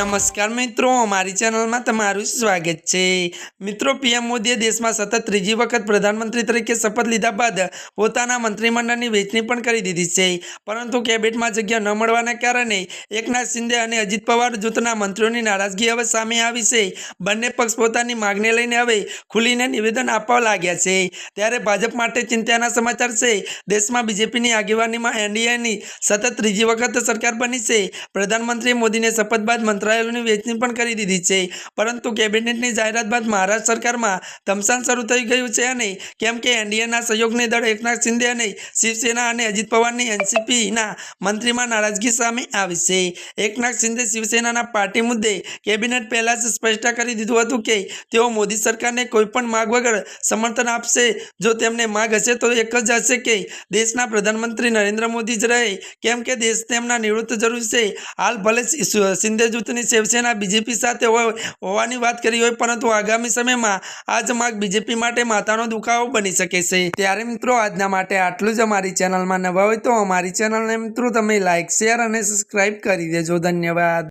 નમસ્કાર મિત્રો, અમારી ચેનલમાં તમારું સ્વાગત છે. મિત્રો, પીએમ મોદીએ દેશમાં સતત ત્રીજી વખત પ્રધાનમંત્રી તરીકે શપથ લીધા બાદ પોતાના મંત્રીમંડળની વહેંચણી પણ કરી દીધી છે. પરંતુ કેબિનેટમાં જગ્યા ન મળવાના કારણે એકનાથ શિંદે અને અજીત પવાર જૂથના મંત્રીઓની નારાજગી હવે સામે આવી છે. બંને પક્ષ પોતાની માગને લઈને હવે ખુલીને નિવેદન આપવા લાગ્યા છે. ત્યારે ભાજપ માટે ચિંતાના સમાચાર છે. દેશમાં બીજેપીની આગેવાનીમાં એનડીએની સતત ત્રીજી વખત સરકાર બની છે. પ્રધાનમંત્રી મોદીને શપથ બાદ મંત્રાલયોની વહેંચણી પણ કરી દીધી છે. પરંતુ કેબિનેટની જાહેરાત બાદ મહારાષ્ટ્ર સરકારમાં ધમસાન શરૂ થઈ ગયું છે અને કેમ કે એનડીએના સહયોગની દળ એકનાથ શિંદે અને શિવસેના અને અજીત પવારની એનસીપીના મંત્રીમાં નારાજગી સામે આવી છે. એકનાથ શિંદે શિવસેનાના પાર્ટી મુદ્દે કેબિનેટ પહેલાં જ સ્પષ્ટ કરી દીધું હતું કે તેઓ મોદી સરકારને કોઈપણ માગ વગર સમર્થન આપશે. જો તેમને માગ હશે તો એક જ હશે કે દેશના પ્રધાનમંત્રી નરેન્દ્ર મોદી જ રહે. કેમ કે દેશ તેમના નિવૃત્ત જરૂર છે. હાલ ભલે શિંદે શિંદે જૂથની શિવસેના બીજેપી સાથે હોય, હોવાની વાત કરી હોય, પરંતુ આગામી સમયમાં આ જમાગ બીજેપી માટે માથાનો દુખાવો બની શકે છે. ત્યારે મિત્રો, આજના માટે આટલું જ અમારી ચેનલમાં નવા હોય તો અમારી ચેનલને મિત્રો, તમે લાઇક શેર અને સબસ્ક્રાઈબ કરી દેજો. ધન્યવાદ.